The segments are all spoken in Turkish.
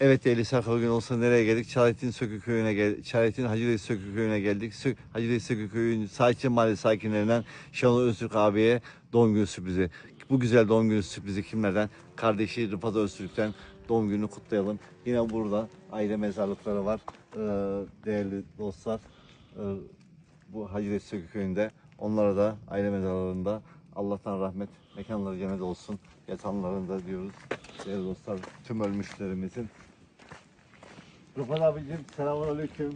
Evet değerli Sakal gün olsa nereye geldik? Çaretin Sökü köyüne geldik. Çaretin Hacı Reis Sökü köyüne geldik. Sök, Hacı Reis Sökü köyünün Saatçı Mahalle sakinlerinden Şenol Öztürk abiye doğum günü sürprizi. Bu güzel doğum günü sürprizi kimlerden? Kardeşi Rıfat Öztürk'ten doğum gününü kutlayalım. Yine burada aile mezarlıkları var. Ee, değerli dostlar. Ee, bu Hacı Reis Sökü köyünde. Onlara da aile mezarlarında Allah'tan rahmet, mekanları cennet olsun. Yatanların da diyoruz. Değerli dostlar, tüm ölmüşlerimizin Rıfat abicim selamun aleyküm.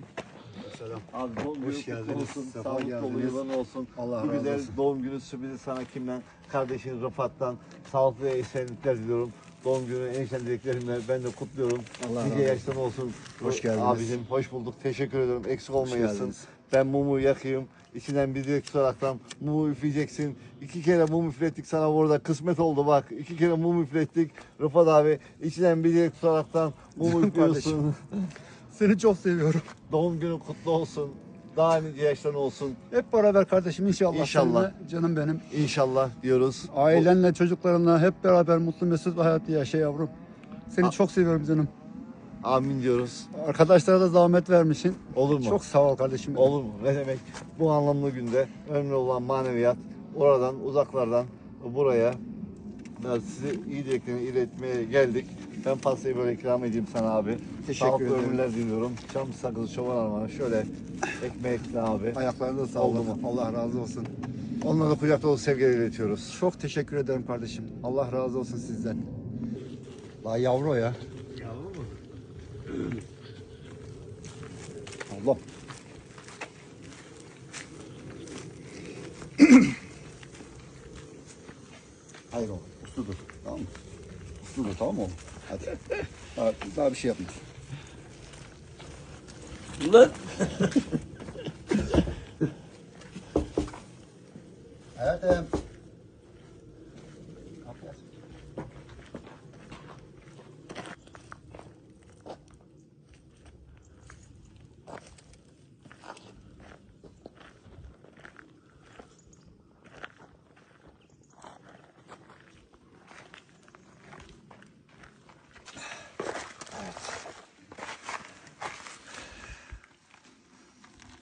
Selam. Abi doğum Hoş kutlu geldiniz, olsun. sefa Sağlık dolu geldiniz. yılın olsun. Allah Bu razı güzel olsun. doğum günü sürprizi sana kimden? Kardeşin Rıfat'tan sağlıklı ve esenlikler diliyorum. Doğum günü en şen dileklerimle ben de kutluyorum. Allah Nice razı yaşların olsun. Hoş geldiniz. Abicim hoş bulduk. Teşekkür ederim. Eksik olmayasın. geldiniz. Ben mumu yakayım. İçinden bir dilek tutaraktan mumu üfleyeceksin. İki kere mum üflettik sana burada. Kısmet oldu bak. İki kere mum üflettik. Rıfat abi içinden bir dilek tutaraktan mumu üflüyorsun. Seni çok seviyorum. Doğum günün kutlu olsun. Daha nice yaşların olsun. Hep beraber kardeşim inşallah. İnşallah. Seninle canım benim. İnşallah diyoruz. Ailenle, çocuklarınla hep beraber mutlu mesut bir hayat yaşa yavrum. Seni A- çok seviyorum canım. Amin diyoruz. Arkadaşlara da zahmet vermişsin. Olur mu? Çok sağ ol kardeşim. benim. Olur mu? Ne demek? Bu anlamlı günde önemli olan maneviyat. Oradan uzaklardan buraya e, size iyi dileklerini iletmeye geldik. Ben pastayı böyle ikram edeyim sana abi. Teşekkür Sağlıklı ederim. ömürler diliyorum. Çam sakızı çoban armağanı. Şöyle ekmekle abi. Ayaklarınıza sağlık. Oldu mu? Allah razı olsun. Onlara da kucak dolu sevgiler iletiyoruz. Çok teşekkür ederim kardeşim. Allah razı olsun sizden. La yavru ya. Allah. Hayır oğlum. Uslu dur. Tamam mı? Uslu dur tamam mı oğlum? Hadi. Daha, daha bir şey yapma. Lan Hayatım.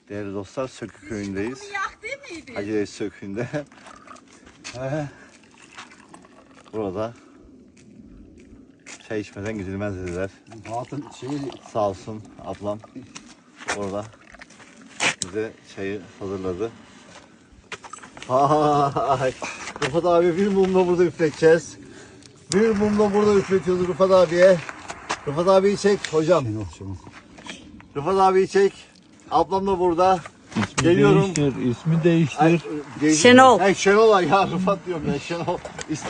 Değerli dostlar Sökü köyündeyiz. Yak değil miydi? Hacı Reis Sökü'nde. Burada çay içmeden gidilmez dediler. Hatun şeyi Sağ olsun ablam orada bize çayı hazırladı. Ay, Rıfat abi bir mumla burada üfleteceğiz. Bir mumla burada üfletiyoruz Rıfat abiye. Rıfat abiyi çek hocam. Rıfat abiyi çek. Ablam da burada. Geliyorum. değiştir, ismi değiştir. Ay, ge- Şenol. Ay, Şenol ay ya Rıfat diyorum ben Şenol. İsmi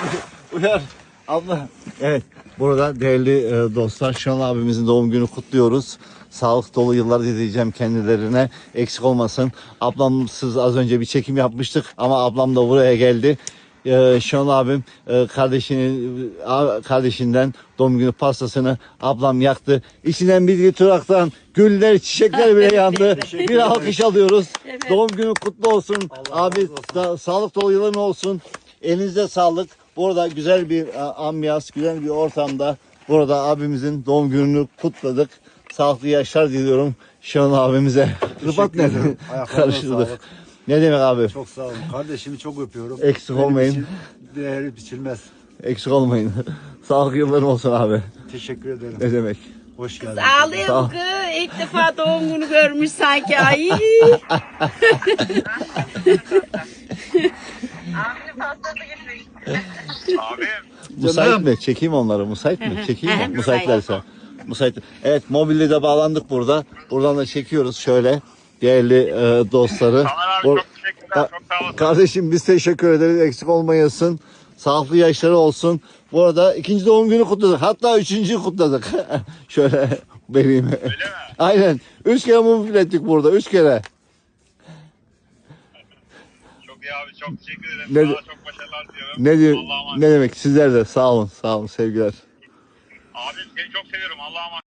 uyar. Abla. Evet. Burada değerli e, dostlar Şenol abimizin doğum günü kutluyoruz. Sağlık dolu yıllar dileyeceğim kendilerine. Eksik olmasın. Ablamsız az önce bir çekim yapmıştık ama ablam da buraya geldi. Ee, Şenol abim e, kardeşinin a- kardeşinden doğum günü pastasını ablam yaktı. İçinden bir turaktan güller, çiçekler bile yandı. bir alkış alıyoruz. Evet. Doğum günü kutlu olsun. Abi da- sağlık dolu yılın olsun. Elinize sağlık. Burada güzel bir a, ambiyans, güzel bir ortamda burada abimizin doğum gününü kutladık. Sağlıklı yaşlar diliyorum Şenol abimize. Rıfat ne? Ayaklarına Karıştırdık. sağlık. Ne demek abi? Çok sağ olun. Kardeşimi çok öpüyorum. Eksik Benim olmayın. için Değeri biçilmez. Eksik olmayın. Sağlık yılların olsun abi. Teşekkür ederim. Ne demek? Hoş geldin. Sağ ol. Ağlıyor kız. İlk defa doğum günü görmüş sanki. Ay. Müsait mi? Çekeyim onları. Müsait mi? Çekeyim mi? Müsait. Müsaitlerse. Müsait. Evet mobilde de bağlandık burada. Buradan da çekiyoruz şöyle. Değerli e, dostları. Abi Or- çok teşekkürler. Çok sağ olasın. Kardeşim biz teşekkür ederiz. Eksik olmayasın. Sağlıklı yaşları olsun. Bu arada ikinci doğum günü kutladık. Hatta üçüncüyü kutladık. şöyle vereyim. Öyle mi? Aynen. Üç kere mum üflettik burada. Üç kere. Çok iyi abi. Çok teşekkür ederim. Ne- Sana çok başarılar diliyorum. Ne diyor? Allah'a emanet. Ne demek? Sizler de sağ olun. Sağ olun. Sevgiler. Abi seni çok seviyorum. Allah'a emanet.